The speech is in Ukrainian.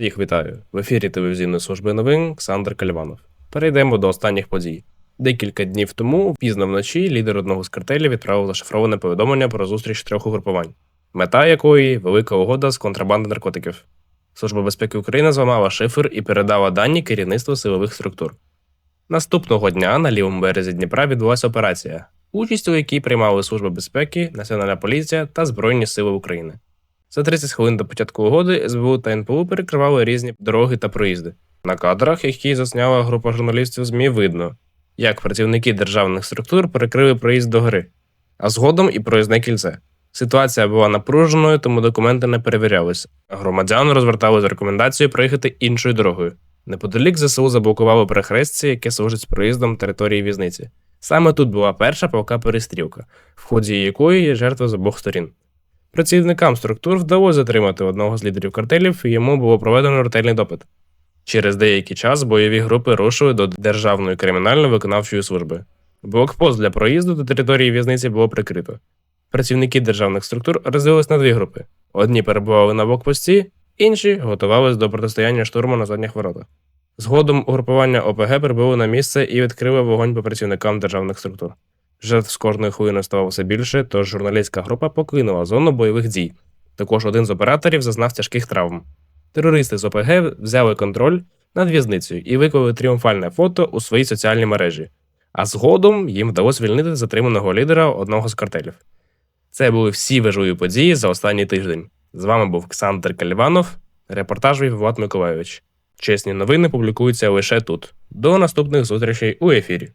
Всіх вітаю! В ефірі телевізійної служби новин Олександр Кальванов. Перейдемо до останніх подій. Декілька днів тому, пізно вночі, лідер одного з картелів відправив зашифроване повідомлення про зустріч трьох угрупувань, мета якої велика угода з контрабанди наркотиків. Служба безпеки України зламала шифр і передала дані керівництву силових структур. Наступного дня на лівому березі Дніпра відбулася операція, участь у якій приймали Служба безпеки, Національна поліція та Збройні Сили України. За 30 хвилин до початку угоди СБУ та НПУ перекривали різні дороги та проїзди. На кадрах, які засняла група журналістів ЗМІ, видно, як працівники державних структур перекрили проїзд до гори, а згодом і проїзне кільце. Ситуація була напруженою, тому документи не перевірялися. Громадян розвертали з рекомендацією проїхати іншою дорогою. Неподалік ЗСУ заблокували перехрестя, яке служить проїздом території в'язниці. Саме тут була перша палка перестрілка, в ході якої є жертви з обох сторін. Працівникам структур вдалося затримати одного з лідерів картелів, і йому було проведено ретельний допит. Через деякий час бойові групи рушили до Державної кримінально-виконавчої служби. Блокпост для проїзду до території в'язниці було прикрито. Працівники державних структур розділились на дві групи: одні перебували на блокпості, інші готувалися до протистояння штурму на задніх воротах. Згодом угрупування ОПГ прибуло на місце і відкрили вогонь по працівникам державних структур. Жертв з кожною хвилиною ставало все більше, тож журналістська група покинула зону бойових дій. Також один з операторів зазнав тяжких травм. Терористи з ОПГ взяли контроль над в'язницею і виклали тріумфальне фото у своїй соціальній мережі. А згодом їм вдалося звільнити затриманого лідера одного з картелів. Це були всі важливі події за останній тиждень. З вами був Олександр Кальванов, репортаж вів Влад Миколайович. Чесні новини публікуються лише тут. До наступних зустрічей у ефірі.